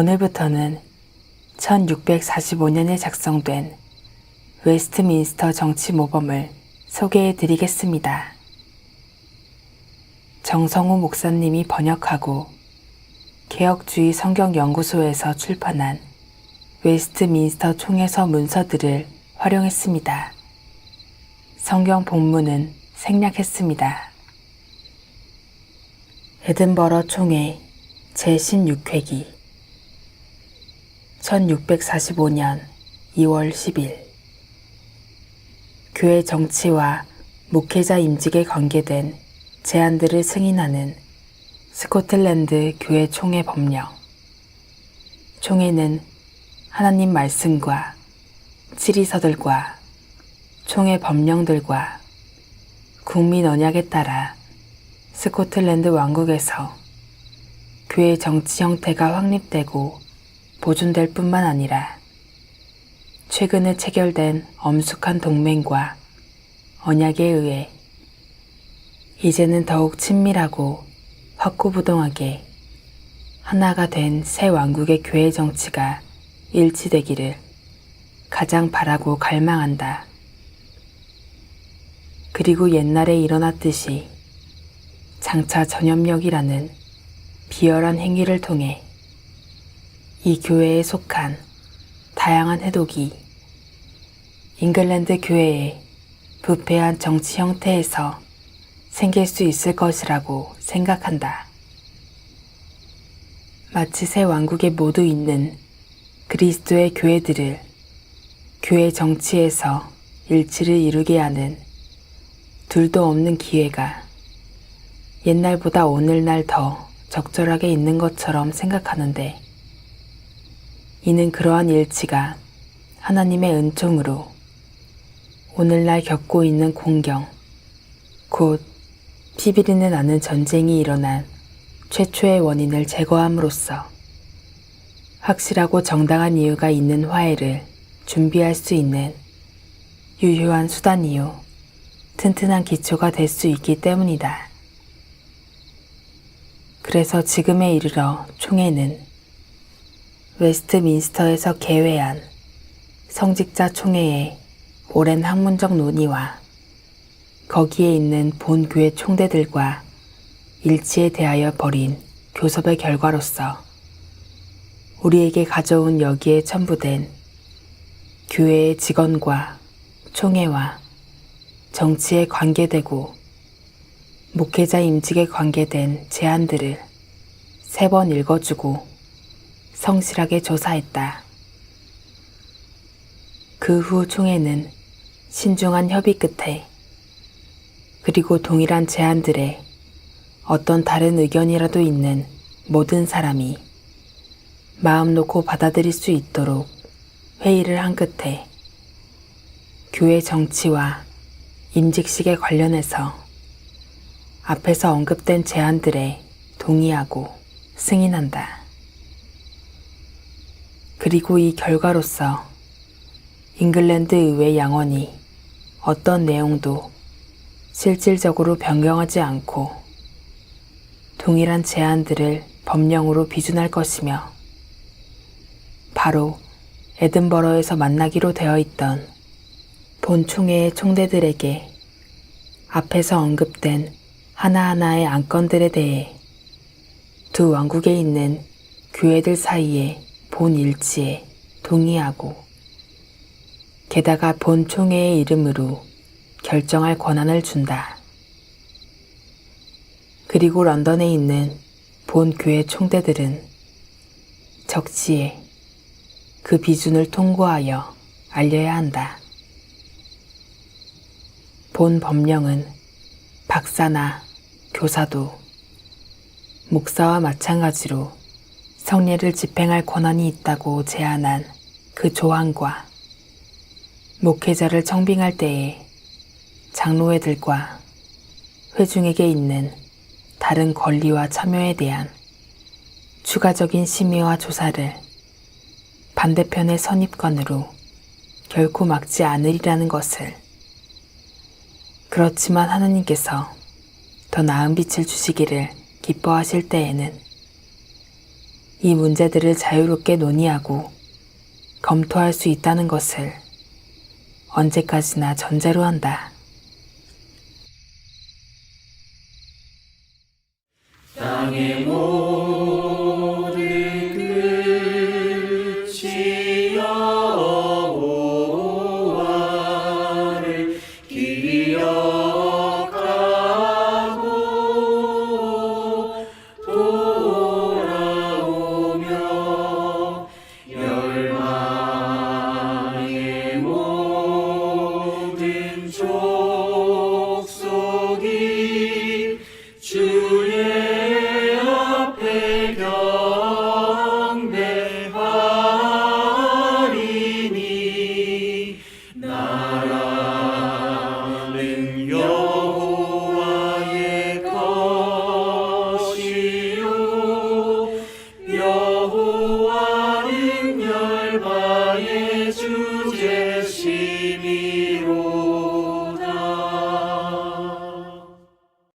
오늘부터는 1645년에 작성된 웨스트민스터 정치 모범을 소개해 드리겠습니다. 정성우 목사님이 번역하고 개혁주의 성경연구소에서 출판한 웨스트민스터 총회서 문서들을 활용했습니다. 성경 본문은 생략했습니다. 에든버러 총회 제16회기 1645년 2월 10일. 교회 정치와 목회자 임직에 관계된 제안들을 승인하는 스코틀랜드 교회 총회 법령. 총회는 하나님 말씀과 치리서들과 총회 법령들과 국민 언약에 따라 스코틀랜드 왕국에서 교회 정치 형태가 확립되고 보존될 뿐만 아니라 최근에 체결된 엄숙한 동맹과 언약에 의해 이제는 더욱 친밀하고 확고부동하게 하나가 된 새 왕국의 교회 정치가 일치되기를 가장 바라고 갈망한다. 그리고 옛날에 일어났듯이 장차 전염력이라는 비열한 행위를 통해 이 교회에 속한 다양한 해독이 잉글랜드 교회의 부패한 정치 형태에서 생길 수 있을 것이라고 생각한다. 마치 새 왕국에 모두 있는 그리스도의 교회들을 교회 정치에서 일치를 이루게 하는 둘도 없는 기회가 옛날보다 오늘날 더 적절하게 있는 것처럼 생각하는데 이는 그러한 일치가 하나님의 은총으로 오늘날 겪고 있는 공경, 곧 피비리는 않은 전쟁이 일어난 최초의 원인을 제거함으로써 확실하고 정당한 이유가 있는 화해를 준비할 수 있는 유효한 수단이요. 튼튼한 기초가 될 수 있기 때문이다. 그래서 지금에 이르러 총회는 웨스트민스터에서 개회한 성직자 총회의 오랜 학문적 논의와 거기에 있는 본 교회 총대들과 일치에 대하여 벌인 교섭의 결과로서 우리에게 가져온 여기에 첨부된 교회의 직원과 총회와 정치에 관계되고 목회자 임직에 관계된 제안들을 세 번 읽어주고 성실하게 조사했다. 그 후 총회는 신중한 협의 끝에 그리고 동일한 제안들에 어떤 다른 의견이라도 있는 모든 사람이 마음 놓고 받아들일 수 있도록 회의를 한 끝에 교회 정치와 임직식에 관련해서 앞에서 언급된 제안들에 동의하고 승인한다. 그리고 이 결과로서 잉글랜드 의회 양원이 어떤 내용도 실질적으로 변경하지 않고 동일한 제안들을 법령으로 비준할 것이며 바로 에든버러에서 만나기로 되어 있던 본 총회의 총대들에게 앞에서 언급된 하나하나의 안건들에 대해 두 왕국에 있는 교회들 사이의 본 일치에 동의하고 게다가 본 총회의 이름으로 결정할 권한을 준다. 그리고 런던에 있는 본 교회 총대들은 적시에 그 비준을 통고하여 알려야 한다. 본 법령은 박사나 교사도 목사와 마찬가지로 성례를 집행할 권한이 있다고 제안한 그 조항과 목회자를 청빙할 때에 장로회들과 회중에게 있는 다른 권리와 참여에 대한 추가적인 심의와 조사를 반대편의 선입관으로 결코 막지 않으리라는 것을 그렇지만 하느님께서 더 나은 빛을 주시기를 기뻐하실 때에는 이 문제들을 자유롭게 논의하고 검토할 수 있다는 것을 언제까지나 전제로 한다. 여호와